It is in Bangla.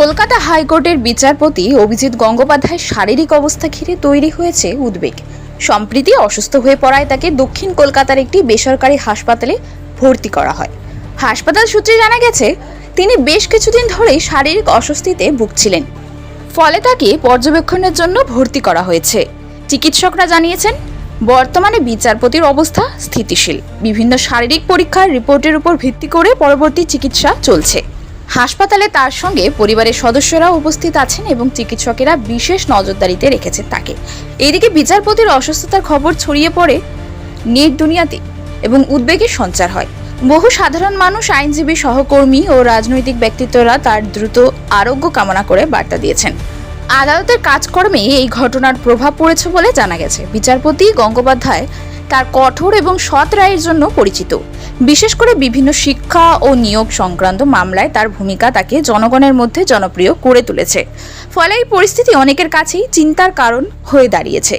কলকাতা হাইকোর্টের বিচারপতি অভিজিৎ গঙ্গোপাধ্যায়ের শারীরিক অবস্থা ঘিরে তৈরি হয়েছে উদ্বেগ। সম্প্রীতি অসুস্থ হয়ে পড়ায় তাকে দক্ষিণ কলকাতার একটি বেসরকারি হাসপাতালে ভর্তি করা হয়। হাসপাতাল সূত্রে জানা গেছে, তিনি বেশ কিছুদিন ধরেই শারীরিক অস্বস্তিতে ভুগছিলেন। ফলে তাকে পর্যবেক্ষণের জন্য ভর্তি করা হয়েছে। চিকিৎসকরা জানিয়েছেন, বর্তমানে বিচারপতির অবস্থা স্থিতিশীল। বিভিন্ন শারীরিক পরীক্ষার রিপোর্টের উপর ভিত্তি করে পরবর্তী চিকিৎসা চলছে। হাসপাতালে তার সঙ্গে পরিবারের সদস্যরা উপস্থিত আছেন এবং চিকিৎসকেরা বিশেষ নজরদারিতে রেখেছেন তাকে। এদিকে বিচারপতির অসুস্থতার খবর ছড়িয়ে পড়ে নেট দুনিয়াতে এবং উদ্বেগের সঞ্চার হয়। বহু সাধারণ মানুষ, আইনজীবী, সহকর্মী ও রাজনৈতিক ব্যক্তিত্বরা তার দ্রুত আরোগ্য কামনা করে বার্তা দিয়েছেন। আদালতের কাজকর্মে এই ঘটনার প্রভাব পড়েছে বলে জানা গেছে। বিচারপতি গঙ্গোপাধ্যায় তার কঠোর এবং সৎ রায়ের জন্য পরিচিত। বিশেষ করে বিভিন্ন শিক্ষা ও নিয়োগ সংক্রান্ত মামলায় তার ভূমিকা তাকে জনগণের মধ্যে জনপ্রিয় করে তুলেছে। ফলে এই পরিস্থিতি অনেকের কাছেই চিন্তার কারণ হয়ে দাঁড়িয়েছে।